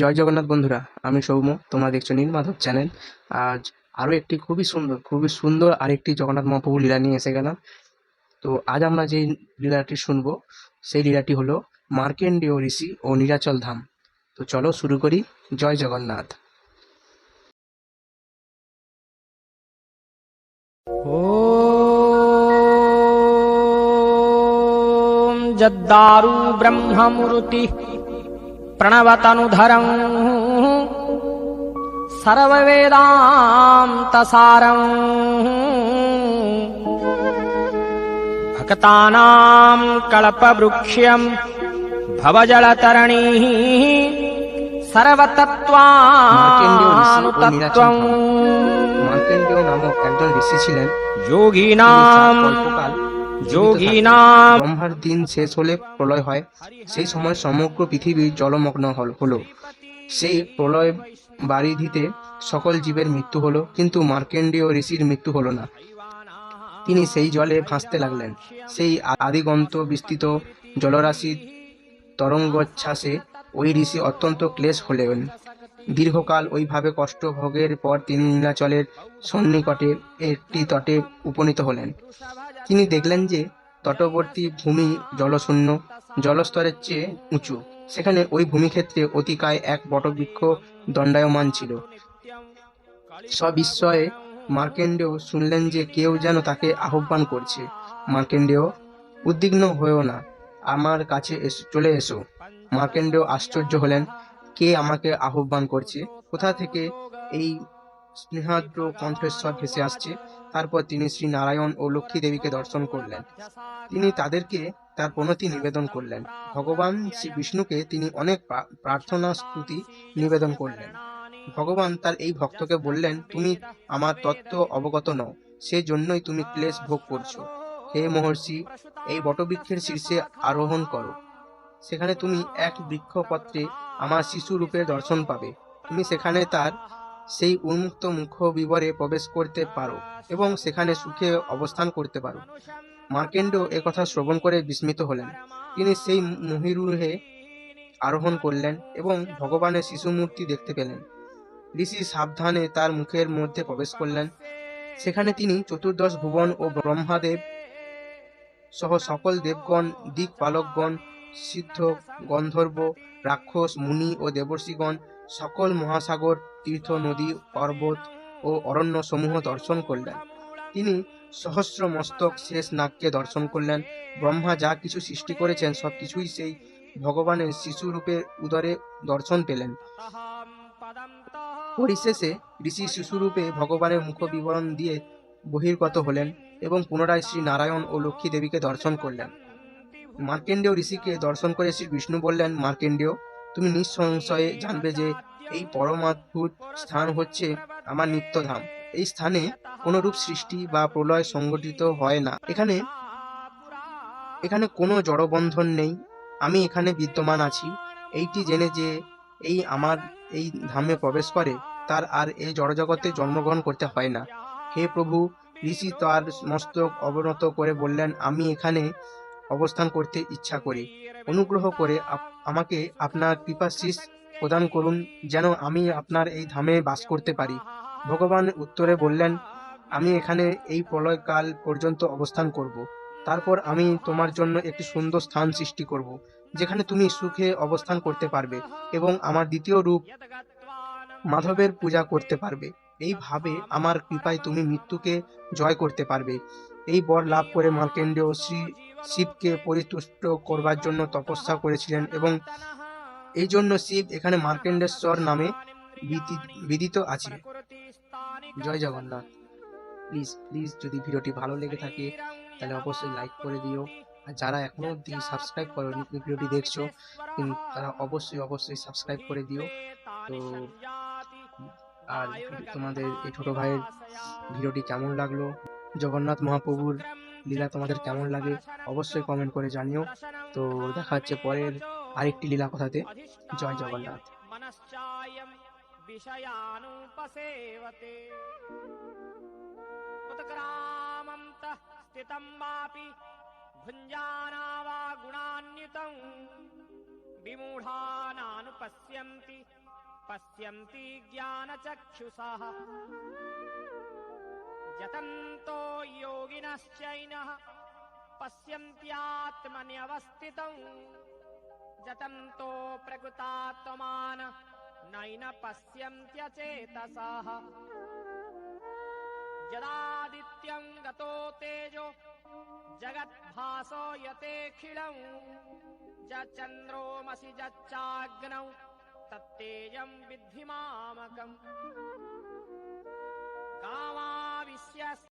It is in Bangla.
জয় জগন্নাথ বন্ধুরা, আমি সৌম্য, তোমরা দেখছ নীল মাধব চ্যানেল। আজ আরও একটি খুবই সুন্দর খুবই সুন্দর আরেকটি জগন্নাথ মহাপ্রভু লীলা নিয়ে এসে গেলাম। তো আজ আমরা যে লীলাটি শুনব, সেই লীলাটি হলো মার্কেন্ডীয় ঋষি ও নীলাচল ধাম। তো চলো শুরু করি, জয় জগন্নাথ। ও যদ্দারু ব্রহ্মমূর্তি ప్రణవతనుధరం. సర్వవేదాంతసారం. భక్తానాం కళపవృక్ష్యం భవజలతరణీ. సర్వతత్వానుతత్వం. যোগীনাম যোগীনাম ব্রহ্মার দিন শেষ হলে প্রলয় হয়। সেই সময় সমগ্র পৃথিবী জলমগ্ন হল- হলো। সেই প্রলয় বারিধিতে সকল জীবের মৃত্যু হলো কিন্তু মার্কেন্ডীয় ঋষির মৃত্যু হলো না। তিনি সেই জলে ভাসতে লাগলেন। সেই আদিগন্ত বিস্তৃত জলরাশি তরঙ্গচ্ছ্বাসে ওই ঋষি অত্যন্ত ক্লেশ হলেন। দীর্ঘকাল ওইভাবে কষ্ট ভোগের পর তিনি নীলাচলের সন্নিকটে একটি তটে উপনীত হলেন। তিনি দেখলেন যে তটবর্তী ভূমি জলশূন্য জলস্তরের চেয়ে উঁচু। সেখানে ওই ভূমিক্ষেত্রে অতিকায় এক বটবৃক্ষ দণ্ডায়মান ছিল। সবিস্ময়ে মার্কেন্ডেয় শুনলেন যে কেউ যেন তাকে আহ্বান করছে। মার্কেন্ডেয়, উদ্বিগ্ন হয়েও না, আমার কাছে এসো- চলে এসো। মার্কেন্ডেয় আশ্চর্য হলেন, কে আমাকে আহ্বান করছে? কোথা থেকে এই স্নেহাদ্র কণ্ঠস্বর ভেসে আসছে? তারপর তিনি শ্রী নারায়ণ ও লক্ষ্মী দেবীকে দর্শন করলেন। তিনি তাদেরকে তার প্রণতি নিবেদন করলেন। ভগবান শ্রী বিষ্ণুকে তিনি অনেক প্রার্থনা, স্তুতি নিবেদন করলেন। ভগবান তার এই ভক্তকে বললেন, তুমি আমার তত্ত্ব অবগত নও, সেজন্যই তুমি ক্লেশ ভোগ করছ। হে মহর্ষি, এই বটবৃক্ষের শীর্ষে আরোহণ করো। সেখানে তুমি এক বৃক্ষপত্রে আমার শিশু রূপের দর্শন পাবে। তুমি সেখানে তার সেই উন্মুক্ত মুখ বিবরে প্রবেশ করতে পারো এবং সেখানে সুখে অবস্থান করতে পারো। মার্কেন্ড কথা শ্রবণ করে বিস্মিত হলেন। তিনি সেই মহিরুহে আরোহণ করলেন এবং ভগবানের শিশু মূর্তি দেখতে পেলেন। ঋষি সাবধানে তার মুখের মধ্যে প্রবেশ করলেন। সেখানে তিনি চতুর্দশ ভুবন ও ব্রহ্মাদেব সহ সকল দেবগণ, দিকপালকগণ, সিদ্ধ, গন্ধর্ব, রাক্ষস, মুনি ও দেবর্ষিগণ সকল মহাসাগর, তীর্থ, নদী, পর্বত ও অরণ্য সমূহ দর্শন করলেন। তিনি সহস্র মস্তক শেষ নাগকে দর্শন করলেন। ব্রহ্মা যা কিছু সৃষ্টি করেছেন সব কিছুই সেই ভগবানের শিশুরূপে উদরে দর্শন পেলেন। পরিশেষে ঋষি শিশুরূপে ভগবানের মুখ বিবরণ দিয়ে বহির্গত হলেন এবং পুনরায় শ্রী নারায়ণ ও লক্ষ্মী দেবীকে দর্শন করলেন। মার্কেন্ডেয় ঋষিকে দর্শন করে শ্রী বিষ্ণু বললেন, মার্কেন্ডেয় তুমি নিঃসংশয়ে জানবে যে এই পরমাদ্ভুত স্থান হচ্ছে আমার নিত্যধাম। এই স্থানে কোনো রূপ সৃষ্টি বা প্রলয় সংগঠিত হয় না। এখানে এখানে কোনো জড়বন্ধন নেই। আমি এখানে বিদ্যমান আছি। এইটি জেনে যে এই আমার এই ধামে প্রবেশ করে, তার আর এই জড়জগতে জন্মগ্রহণ করতে হয় না। হে প্রভু, ঋষি তার মস্তক অবনত করে বললেন, আমি এখানে অবস্থান করতে ইচ্ছা করি। অনুগ্রহ করে আমাকে আপনার কৃপাশিস প্রদান করুন, যেন আমি আপনার এই ধামে বাস করতে পারি। ভগবান উত্তরে বললেন, আমি এখানে এই প্রলয়কাল পর্যন্ত অবস্থান করব। তারপর আমি তোমার জন্য একটি সুন্দর স্থান সৃষ্টি করব, যেখানে তুমি সুখে অবস্থান করতে পারবে এবং আমার দ্বিতীয় রূপ মাধবের পূজা করতে পারবে। এইভাবে আমার কৃপায় তুমি মৃত্যুকে জয় করতে পারবে। এই বর লাভ করে মার্কেন্ডেয় শ্রী শিবকে পরিতুষ্ট করবার জন্য তপস্যা করেছিলেন এবং এই জন্য শিব এখানে মার্কেন্ডেশ্বর নামে বিদি- বিদিত আছে। জয় জগন্নাথ। প্লিজ প্লিজ যদি ভিডিওটি ভালো লেগে থাকে, তাহলে অবশ্যই লাইক করে দিও। আর যারা এখনও অব্দি সাবস্ক্রাইব করোনি ভিডিওটি দেখছ তারা অবশ্যই অবশ্যই সাবস্ক্রাইব করে দিও। তো, আর তোমাদের এই ছোট ভাইয়ের ভিডিওটি কেমন লাগল? জগন্নাথ মহাপ্রভুর লীলা তোমাদের কেমন লাগে অবশ্যই কমেন্ট করে জানিও তো দেখা হচ্ছে পরের আরেকটি লীলা কথাতে জয় জগন্নাথ मनश्चायं विषयानुपसेवते उत्क्रामं तः स्थितं वापि भुञ्जाना वा गुणान्युतं विमूढानानुपश्यन्ति पश्यन्ति ज्ञानचक्षुषः यतन्तो योगिनश्चैनः पश्यन्त्यात्मन्यवस्थितम्। जतन्तो प्रकृतात्मान नैन पश्यन्त्यचेतसः। यदादित्यम् गतो तेजो जगद्भासो यतेऽखिलम्। जचन्द्रोमसि जच्चाग्नौ तत्तेजम् विद्धि मामकम्। कामाविश्य